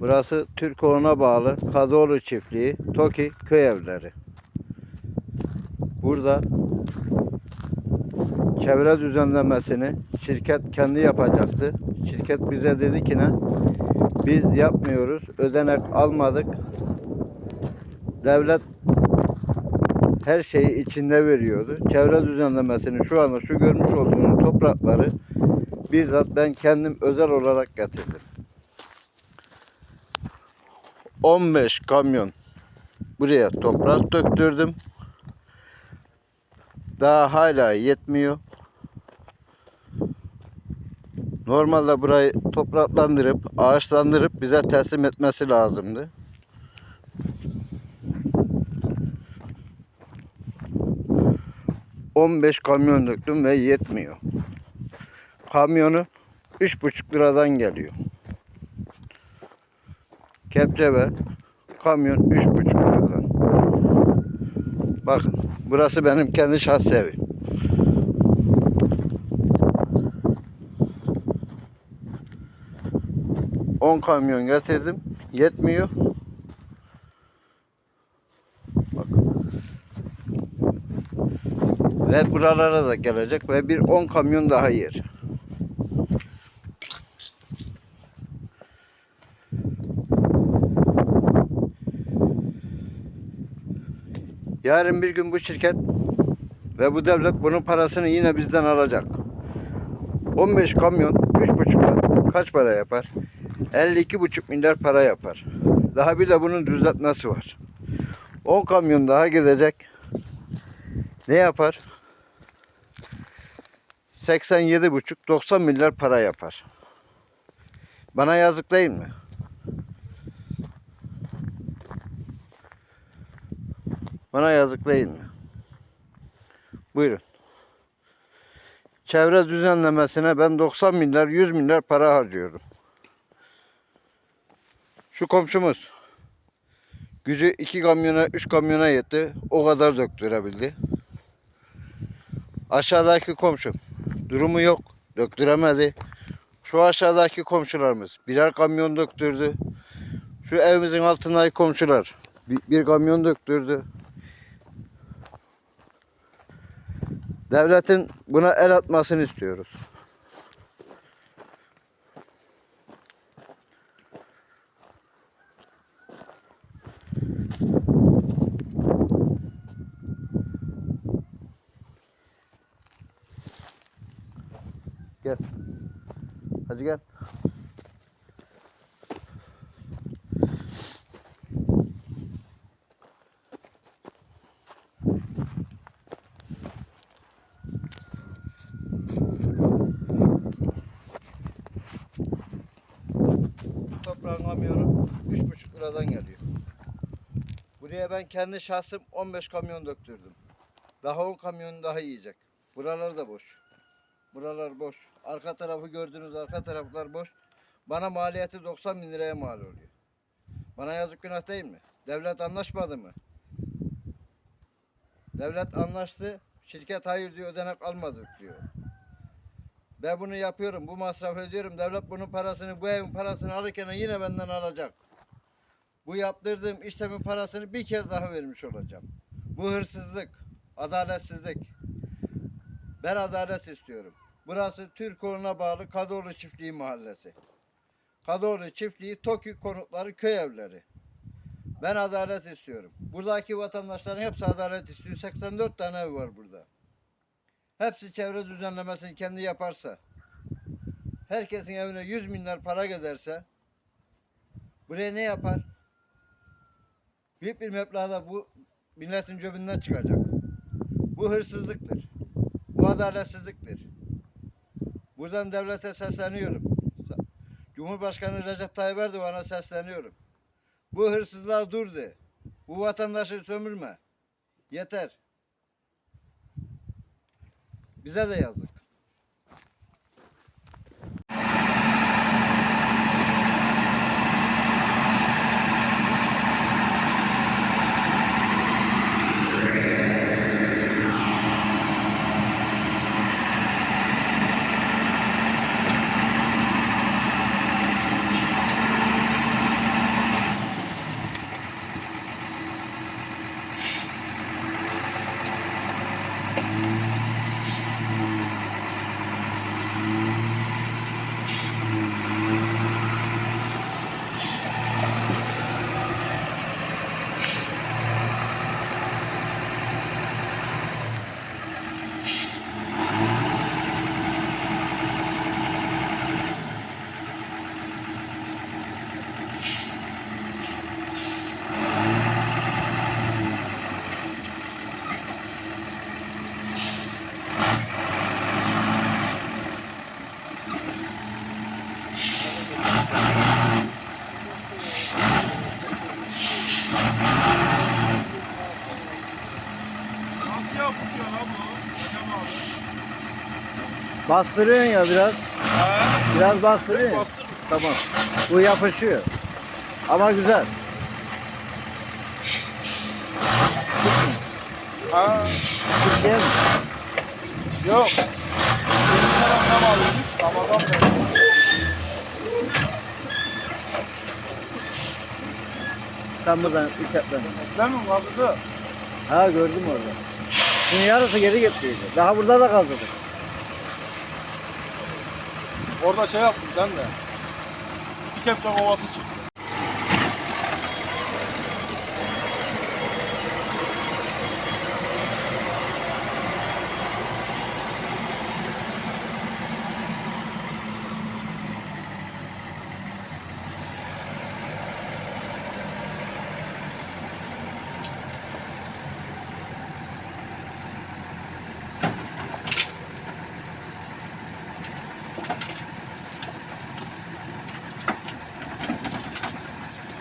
Burası Türkoğlu'na bağlı Kadıoğlu çiftliği, Toki köy evleri. Burada çevre düzenlemesini şirket kendi yapacaktı. Şirket bize dedi ki ne? Biz yapmıyoruz, ödenek almadık. Devlet her şeyi içinde veriyordu. Çevre düzenlemesini şu anda şu görmüş olduğunuz toprakları bizzat ben kendim özel olarak getirdim. 15 kamyon buraya toprak döktürdüm. Daha hala yetmiyor. Normalde burayı topraklandırıp ağaçlandırıp bize teslim etmesi lazımdı. ...15 kamyon döktüm ve yetmiyor. Kamyonu 3,5 liradan geliyor. Kepçe ve kamyon 3,5 liradan. Bakın burası benim kendi şahsi evim. On kamyon getirdim. Yetmiyor. Bak. Ve buralara da gelecek ve bir 10 kamyon daha yer. Yarın bir gün bu şirket ve bu devlet bunun parasını yine bizden alacak. 15 kamyon 3,5 lira kaç para yapar? 52,5 milyar para yapar. Daha bir de bunun düzeltmesi var. 10 kamyon daha gidecek. Ne yapar? 87,5-90 milyar para yapar. Bana yazık değil mi? Bana yazık değil mi? Buyurun. Çevre düzenlemesine ben 90 milyar 100 milyar para harcıyorum. Şu komşumuz gücü 2 kamyona 3 kamyona yetti. O kadar döktürebildi. Aşağıdaki komşum durumu yok. Döktüremedi. Şu aşağıdaki komşularımız birer kamyon döktürdü. Şu evimizin altındaki komşular bir, bir kamyon döktürdü. Devletin buna el atmasını istiyoruz. Gel. Hadi gel. Bu toprağın kamyonu 3,5 liradan geliyor. Buraya ben kendi şahsım 15 kamyon döktürdüm. Daha 10 kamyon daha yiyecek. Buralar da boş. Buralar boş. Arka tarafı gördüğünüz arka taraflar boş. Bana maliyeti 90 bin liraya mal oluyor. Bana yazık günah değil mi? Devlet anlaşmadı mı? Devlet anlaştı. Şirket hayır diyor ödenek almadık diyor. Ben bunu yapıyorum. Bu masrafı ödüyorum. Devlet bunun parasını, bu evin parasını alırken yine benden alacak. Bu yaptırdığım işlemin parasını bir kez daha vermiş olacağım. Bu hırsızlık, adaletsizlik. Ben adalet istiyorum. Burası Türkoğlu'na bağlı Kadıoğlu Çiftliği Mahallesi. Kadıoğlu Çiftliği Tokyo konutları köy evleri. Ben adalet istiyorum. Buradaki vatandaşların hepsi adalet istiyor. 84 tane ev var burada. Hepsi çevre düzenlemesini kendi yaparsa, herkesin evine 100 milyar para giderse, buraya ne yapar? Büyük bir meblağda bu milletin cebinden çıkacak. Bu hırsızlıktır. Bu adaletsizliktir. Buradan devlete sesleniyorum. Cumhurbaşkanı Recep Tayyip Erdoğan'a sesleniyorum. Bu hırsızlığa dur de. Bu vatandaşı sömürme. Yeter. Bize de yazık. Nasıl yapmış ya lan bu? Bastırıyorsun ya biraz. He? Biraz bastırıyorsun. Biraz bastır. Tamam. Bu yapışıyor. Ama güzel. Ha. Türkiye mi? Yok. Benim taraftan alıyoruz. Ramazan Sen buradan üç etlen. Değil mi? Kazıdı. Ha gördüm orada. Bunun yarısı geri gittiydi. Daha burada da kazıdık. Orada şey yaptım sen de. Bir kepçe kovası çıktı.